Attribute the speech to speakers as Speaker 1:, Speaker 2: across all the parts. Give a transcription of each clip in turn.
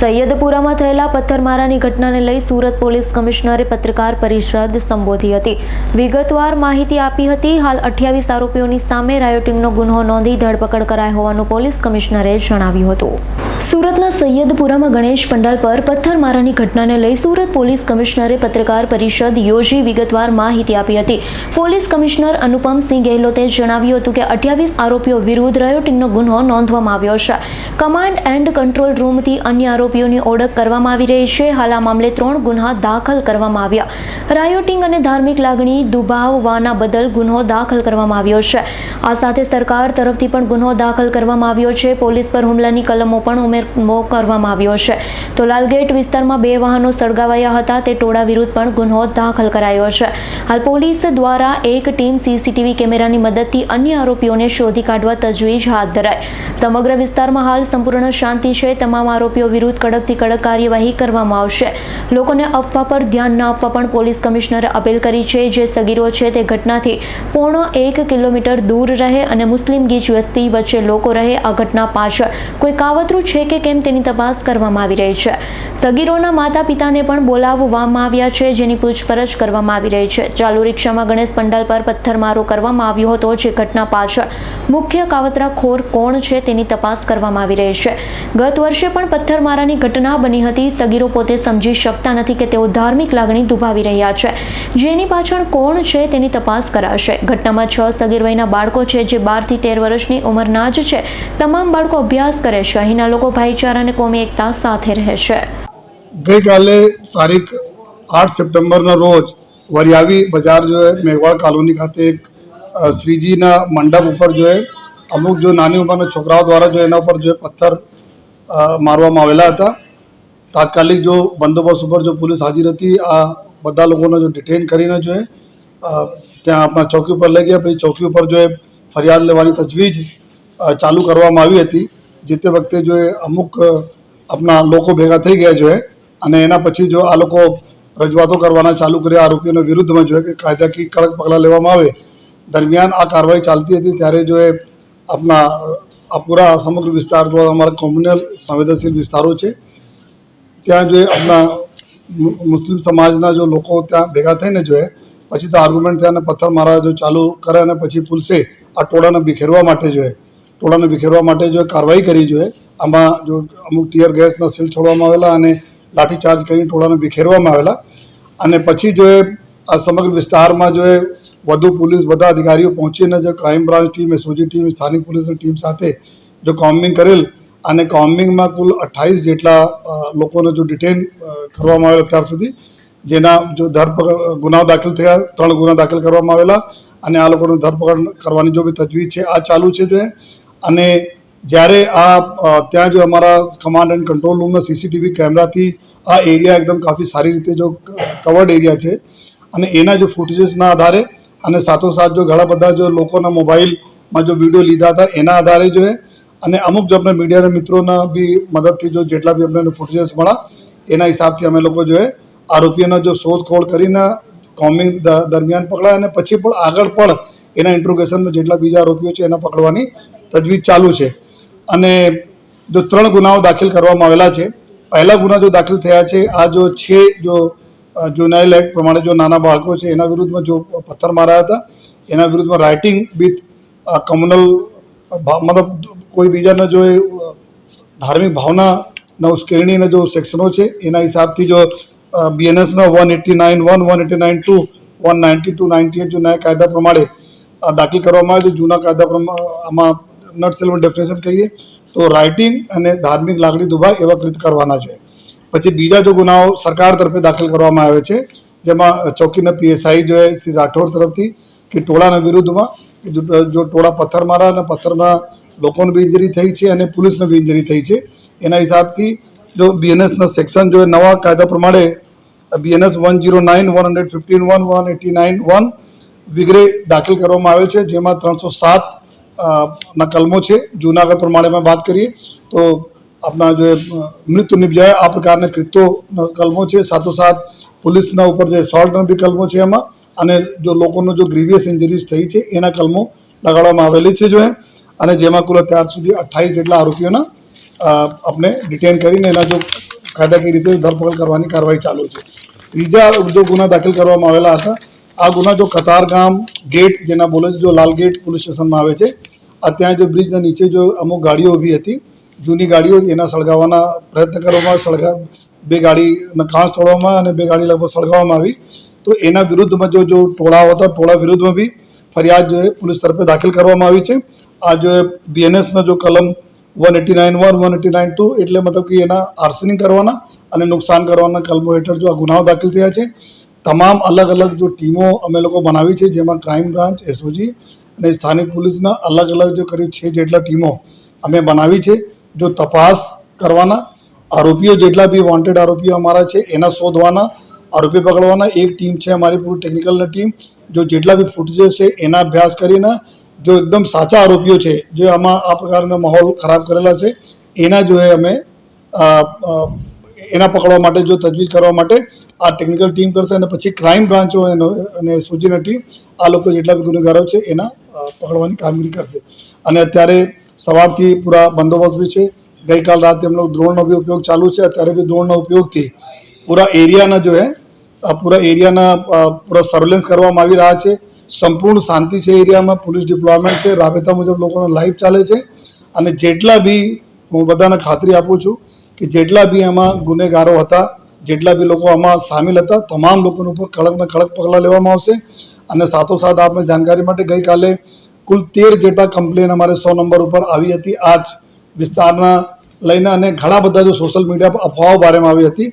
Speaker 1: સૈયદપુરામાં થયેલા પથ્થરમારાની ઘટનાને લઈ સુરત પોલીસ કમિશનરે પત્રકાર પરિષદ સંબોધી હતી. વિગતવાર માહિતી આપી હતી, હાલ અઠ્યાવીસ આરોપીઓની સામે રાયોટિંગનો ગુન્હો નોંધી ધરપકડ કરાઈ હોવાનું પોલીસ કમિશનરે જણાવ્યું હતું. સુરતના સૈયદપુરામાં ગણેશ પંડાલ પર પથ્થરમારાની ઘટનાને લઈ સુરત પોલીસ કમિશનરે પત્રકાર પરિષદ યોજી વિગતવાર માહિતી આપી હતી. પોલીસ કમિશનર અનુપમસિંહ ગેહલોતે જણાવ્યું હતું કે અઠ્યાવીસ આરોપીઓ વિરુદ્ધ રાયોટિંગનો ગુન્હો નોંધવામાં આવ્યો છે. કમાન્ડ એન્ડ કંટ્રોલ રૂમથી અન્ય આરોપીઓની ઓળખ કરવામાં આવી રહી છે. હાલ આ મામલે ત્રણ ગુન્હા દાખલ કરવામાં આવ્યા. રાયોટિંગ અને ધાર્મિક લાગણી દુભાવવાના બદલ ગુન્હો દાખલ કરવામાં આવ્યો છે. આ સાથે સરકાર તરફથી પણ ગુન્હો દાખલ કરવામાં આવ્યો છે. પોલીસ પર હુમલાની કલમો પણ ઉમેરવો કરવામાં આવ્યો છે. તો લાલગેટ વિસ્તારમાં બે વાહનો સળગાવાયા હતા. તે ટોળા વિરુદ્ધ પણ ગુન્હો દાખલ કરાયો છે. હાલ પોલીસ દ્વારા એક ટીમ સીસીટીવી કેમેરાની મદદથી અન્ય આરોપીઓને શોધી કાઢવા તજવીજ હાથ ધરાઈ. સમગ્ર વિસ્તારમાં હાલ સંપૂર્ણ શાંતિ છે. તમામ આરોપીઓ વિરુદ્ધ કડકથી કડક કાર્યવાહી કરવામાં આવશે. લોકોને અફવા પર ધ્યાન ન આપવા પણ પોલીસ કમિશનરે અપીલ કરી છે. જે સગીરો છે તે ઘટનાથી પોણો એક કિલોમીટર દૂર રહે અને મુસ્લિમ ગીચ વસ્તી વચ્ચે લોકો રહે. આ ઘટના પાછળ કોઈ કાવતરું છે કે કેમ તેની તપાસ કરવામાં આવી રહી છે? સગીરોના માતા પિતાને પણ બોલાવવામાં આવ્યા છે, જેની પૂછપરછ કરવામાં આવી રહી છે. ચાલુ રિક્ષામાં ગણેશ પંડાલ પર પથ્થરમારો કરવામાં આવ્યો હતો, જે ઘટના પાછળ મુખ્ય કાવતરાખોર કોણ છે તેની તપાસ કરવામાં આવી રહી છે. ગત વર્ષે પણ પથ્થરમારાની ઘટના બની હતી. સગીરો પોતે સમજી શકતા નથી કે તેઓ ધાર્મિક લાગણી દુભાવી રહ્યા છે. જેની પાછળ કોણ છે તેની તપાસ કરાશે. ઘટનામાં છ સગીર વયના બાળકો છે જે બારથી તેર વર્ષની ઉંમરના જ છે. તમામ બાળકો અભ્યાસ કરે છે. અહીંના લોકો ભાઈચારા અને કોમી એકતા સાથે રહે છે.
Speaker 2: ગઈકાલે તારીખ આઠ સપ્ટેમ્બરના રોજ વરિયાવી બજાર જો એ મેઘવાળ કોલોની ખાતે એક શ્રીજીના મંડપ ઉપર જો એ અમુક જો નાની ઉંમરના છોકરાઓ દ્વારા જો એના ઉપર જો પથ્થર મારવામાં આવેલા હતા. તાત્કાલિક જો બંદોબસ્ત ઉપર જો પોલીસ હાજર હતી, આ બધા લોકોને જો ડિટેન કરીને જો એ ત્યાં આપણા ચોકી ઉપર લઈ ગયા. પછી ચોકી ઉપર જો એ ફરિયાદ લેવાની તજવીજ ચાલુ કરવામાં આવી હતી. જે તે વખતે જો એ અમુક આપણા લોકો ભેગા થઈ ગયા જો અને એના પછી જો આ લોકો રજૂઆતો કરવાના ચાલુ કર્યા આરોપીઓના વિરુદ્ધમાં જો કે કાયદાકીય કડક પગલાં લેવામાં આવે. દરમિયાન આ કાર્યવાહી ચાલતી હતી, ત્યારે જો એ આપણા આ પૂરા સમગ્ર વિસ્તાર દ્વારા અમારા કોમ્યુનલ સંવેદનશીલ વિસ્તારો છે. ત્યાં જો એ આપણા મુસ્લિમ સમાજના જો લોકો ત્યાં ભેગા થઈને જોઈએ પછી તો આર્ગ્યુમેન્ટ થયા અને પથ્થર મારા જો ચાલુ કરે અને પછી પુલસે આ ટોળાને બિખેરવા માટે જોઈએ ટોળાને બિખેરવા માટે જો કાર્યવાહી કરી જોઈએ આમાં જો અમુક ટીયર ગેસના સીલ છોડવામાં આવેલા અને લાઠીચાર્જ કરીને ટોળાને બિખેરવામાં આવેલા. અને પછી જો આ સમગ્ર વિસ્તારમાં જો વધુ પોલીસ બધા અધિકારીઓ પહોંચીને જે crime branch team SOG team સ્થાનિક પોલીસની ટીમ સાથે જો કોમ્બિંગ કરેલ, અને કોમ્બિંગમાં કુલ અઠ્ઠાવીસ જેટલા લોકોને જો ડિટેન કરવામાં આવેલા અત્યાર સુધી, જેના જો ધરપકડ ગુનાઓ દાખલ થયા, ત્રણ ગુના દાખલ કરવામાં આવેલા, અને આ લોકોની ધરપકડ કરવાની જો બી તજવીજ છે, આ ચાલુ છે જો અને જ્યારે આ ત્યાં જો અમારા કમાન્ડ એન્ડ કંટ્રોલ રૂમના સીસીટીવી કેમેરાથી આ એરિયા એકદમ કાફી સારી રીતે જો કવર્ડ એરિયા છે, અને એના જો ફૂટેજીસના આધારે અને સાથોસાથ જો ઘણા બધા જો લોકોના મોબાઈલમાં જો વીડિયો લીધા હતા, એના આધારે જો અને અમુક જો આપણે મીડિયાના મિત્રોના બી મદદથી જો જેટલા બી અમને ફૂટેજ મળ્યા, એના હિસાબથી અમે લોકો જો આરોપીઓના જો શોધખોળ કરીને કોમિંગ દરમિયાન પકડાય અને પછી પણ આગળ પણ એના ઇન્ટ્રોગેશનમાં જેટલા બીજા આરોપીઓ છે એના પકડવાની તજવીજ ચાલુ છે. અને જો ત્રણ ગુનાઓ દાખલ કરવામાં આવેલા છે, પહેલા ગુના જો દાખલ થયા છે, આ જો છે, જો જુનાઇલ એક્ટ પ્રમાણે જો નાના બાળકો છે, એના વિરુદ્ધમાં જો પથ્થર માર્યા હતા, એના વિરુદ્ધમાં રાઇટિંગ વિથ કમ્યુનલ મતલબ કોઈ બીજાના જો એ ધાર્મિક ધાર્મિક ભાવનાના ઉશ્કેરણીના જો સેક્શનો છે, એના હિસાબથી જો બીએનએસના one eighty nine one one eighty nine two one ninety two ninety eight જો નયા કાયદા પ્રમાણે દાખલ કરવામાં આવે છે, જૂના કાયદા પ્રમાણે આમાં નટ સેલમાં ડેફિનેશન કહીએ, તો રાઇટિંગ અને ધાર્મિક લાગણી દુભાય એવા કૃત કરવાના છે. પછી બીજા જો ગુનાઓ સરકાર તરફે દાખલ કરવામાં આવે છે, જેમાં ચોકીના પીએસઆઈ જો શ્રી રાઠોડ તરફથી, કે ટોળાના વિરુદ્ધમાં જો ટોળા પથ્થર મારા અને પથ્થરમાં લોકોને બી ઇન્જરી થઈ છે અને પોલીસને બી ઇન્જરી થઈ છે, એના હિસાબથી જો બીએનએસના સેક્શન જો નવા કાયદા પ્રમાણે BNS one zero nine one hundred fifteen one one eighty nine one વગેરે દાખલ કરવામાં આવે છે, જેમાં ત્રણસો સાત ના કલમો છે. જૂનાગઢ પ્રમાણે અમે વાત કરીએ, તો આપણા જે મૃત્યુ નિપજાય, આ પ્રકારના કૃત્યો કલમો છે. સાથોસાથ પોલીસના ઉપર જે સોલ્ટના બી કલમો છે એમાં. અને જો લોકોનો જો ગ્રીવિયસ ઇન્જરીઝ થઈ છે, એના કલમો લગાડવામાં આવેલી છે જો અને જેમાં કુલ અત્યાર સુધી અઠ્ઠાવીસ જેટલા આરોપીઓના આપણે ડિટેન કરીને એના જો કાયદાકીય રીતે ધરપકડ કરવાની કાર્યવાહી ચાલુ છે. ત્રીજા જો ગુના દાખલ કરવામાં આવેલા હતા, આ ગુના જો કતારગામ ગેટ જેના બોલે છે, જો લાલ ગેટ પોલીસ સ્ટેશનમાં આવે છે, આ ત્યાં જો બ્રિજના નીચે જો અમુક ગાડીઓ ઊભી હતી જૂની ગાડીઓ એના સળગાવવાના પ્રયત્ન કરવામાં સળગા બે ગાડીના કાંસ તોડવામાં અને બે ગાડી લગભગ સળગાવવામાં આવી. તો એના વિરુદ્ધમાં જો જો ટોળાઓ હતા ટોળા વિરુદ્ધમાં બી ફરિયાદ જો પોલીસ તરફે દાખલ કરવામાં આવી છે. આ જો બીએનએસના જો કલમ one eighty nine one one eighty nine two એટલે મતલબ કે એના આર્સનિંગ કરવાના અને નુકસાન કરવાના કલમો હેઠળ જો આ ગુનાઓ દાખલ થયા છે. તમામ અલગ અલગ જો ટીમો અમે લોકો બનાવી છે, જેમાં ક્રાઇમ બ્રાન્ચ એસઓજી અને સ્થાનિક પોલીસના અલગ અલગ જો કરીબ છે જેટલા ટીમો અમે બનાવી છે. જો તપાસ કરવાના, આરોપીઓ જેટલા બી વોન્ટેડ આરોપીઓ અમારા છે, એના શોધવાના, આરોપી પકડવાના, એક ટીમ છે અમારી પૂરી ટેકનિકલની ટીમ જો જેટલા બી ફૂટેજ છે, એના અભ્યાસ કરીને, જો એકદમ સાચા આરોપીઓ છે, જે આમાં આ પ્રકારના માહોલ ખરાબ કરેલા છે, એના જો અમે એના પકડવા માટે જો તજવીજ કરવા માટે આ ટેકનિકલ ટીમ કરશે અને પછી ક્રાઇમ બ્રાન્ચો એનો અને સૂચિના ટીમ આ લોકો જેટલા બી ગુનેગારો છે, એના પકડવાની કામગીરી કરશે. અને અત્યારે સવારથી પૂરા બંદોબસ્ત બી છે. ગઈકાલ રાતે એમનો દ્રોણનો બી ઉપયોગ ચાલુ છે. અત્યારે બી દ્રોણના ઉપયોગથી પૂરા એરિયાના જો હે પૂરા એરિયાના પૂરા સર્વેલન્સ કરવામાં આવી રહ્યા છે. સંપૂર્ણ શાંતિ છે એરિયામાં. પોલીસ ડિપ્લોયમેન્ટ છે. રાબેતા મુજબ લોકોનો લાઈફ ચાલે છે. અને જેટલા બી હું બધાને ખાતરી આપું છું કે જેટલા બી એમાં ગુનેગારો હતા, જેટલા બી લોકો આમાં સામેલ હતા, તમામ લોકોના ઉપર કડકના કડક પગલાં લેવામાં આવશે. અને સાથોસાથ આપણે જાણકારી માટે ગઈકાલે કુલ તેર જેટલા કમ્પ્લેન અમારે સો નંબર ઉપર આવી હતી. આ જ વિસ્તારના લઈને અને ઘણા બધા જો સોશિયલ મીડિયા પર અફવાઓ બારેમાં આવી હતી.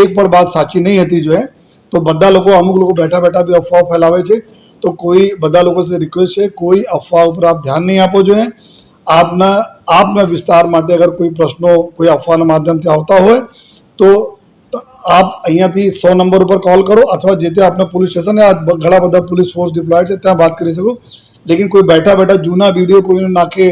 Speaker 2: એક પણ વાત સાચી નહીં હતી જો તો બધા લોકો અમુક લોકો બેઠા બેઠા બી અફવાઓ ફેલાવે છે. તો કોઈ બધા લોકો સે રિક્વેસ્ટ છે, કોઈ અફવા ઉપર આપ ધ્યાન નહીં આપો જોઈએ આપના આપના વિસ્તાર માટે અગર કોઈ પ્રશ્નો, કોઈ અફવાના માધ્યમથી આવતા હોય, તો આપ અહીંયાથી સો નંબર ઉપર કોલ કરો અથવા જે તે આપના પોલીસ સ્ટેશન ઘણા બધા પોલીસ ફોર્સ ડિપ્લોય છે, ત્યાં વાત કરી શકો. લેકિન કોઈ બેઠા બેઠા જૂના વીડિયો કોઈને નાખે,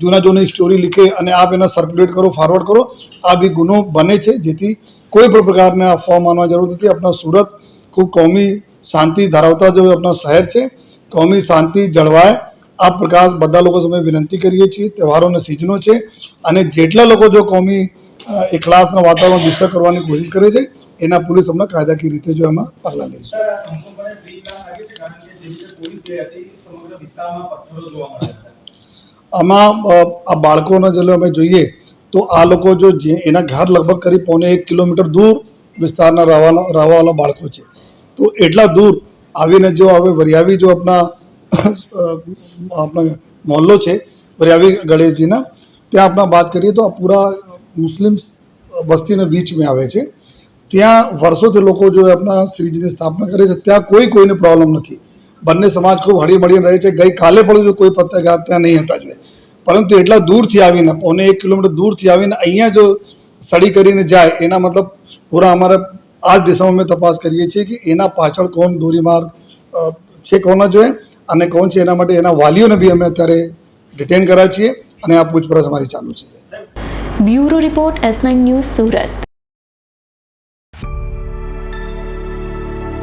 Speaker 2: જૂના જૂની સ્ટોરી લીખે અને આપ એના સર્ક્યુલેટ કરો ફોરવર્ડ કરો, આ બી ગુનો બને છે, જેથી કોઈ પણ પ્રકારના અફવા માનવા જરૂર નથી. આપણા સુરત ખૂબ કોમી શાંતિ ધરાવતા જો આપણા શહેર છે. કોમી શાંતિ જળવાય. આ પ્રકાર બધા લોકો સામે વિનંતી કરીએ છીએ તહેવારોના સિઝનો છે અને જેટલા લોકો જો કોમી એકલાસના વાતાવરણ ડિસ્ટર્બ કરવાની કોશિશ કરે છે, એના પોલીસ અમને કાયદાકીય રીતે જો એમાં પગલાં
Speaker 3: છે.
Speaker 2: આમાં આ બાળકોને જો અમે જોઈએ, તો આ લોકો જો જે એના ઘર લગભગ કરી પોને એક કિલોમીટર દૂર વિસ્તારના રહેવાના, રહેવાવાળા બાળકો છે. તો એટલા દૂર આવીને જો હવે વરિયાવી જો આપણા આપણા મોહલ્લો છે, વરિયાવી ગણેશજીના, ત્યાં આપણા વાત કરીએ તો આ પૂરા મુસ્લિમ વસ્તીના બીચમાં આવે છે. ત્યાં વર્ષોથી લોકો જો આપણા શ્રીજીની સ્થાપના કરે છે, ત્યાં કોઈ કોઈને પ્રોબ્લેમ નથી. બંને સમાજ ખૂબ હળી મળીને રહે છે. ગઈકાલે પણ જો કોઈ પત્રકાર ત્યાં નહીં હતા જોઈએ પરંતુ એટલા દૂરથી આવીને પોને એક કિલોમીટર દૂરથી આવીને અહીંયા જો સ્ટડી કરીને જાય એના મતલબ પૂરા અમારે આ જ દિશામાં અમે તપાસ કરીએ છીએ કે એના પાછળ કોણ ધોરીમાર્ગ અ, છે કોના જોઈએ અને કોણ છે એના માટે એના વાલીઓને બી અમે અત્યારે ડિટેન કર્યા છીએ અને આ પૂછપરછ અમારી ચાલુ છે.
Speaker 1: Bureau report S nine news Surat.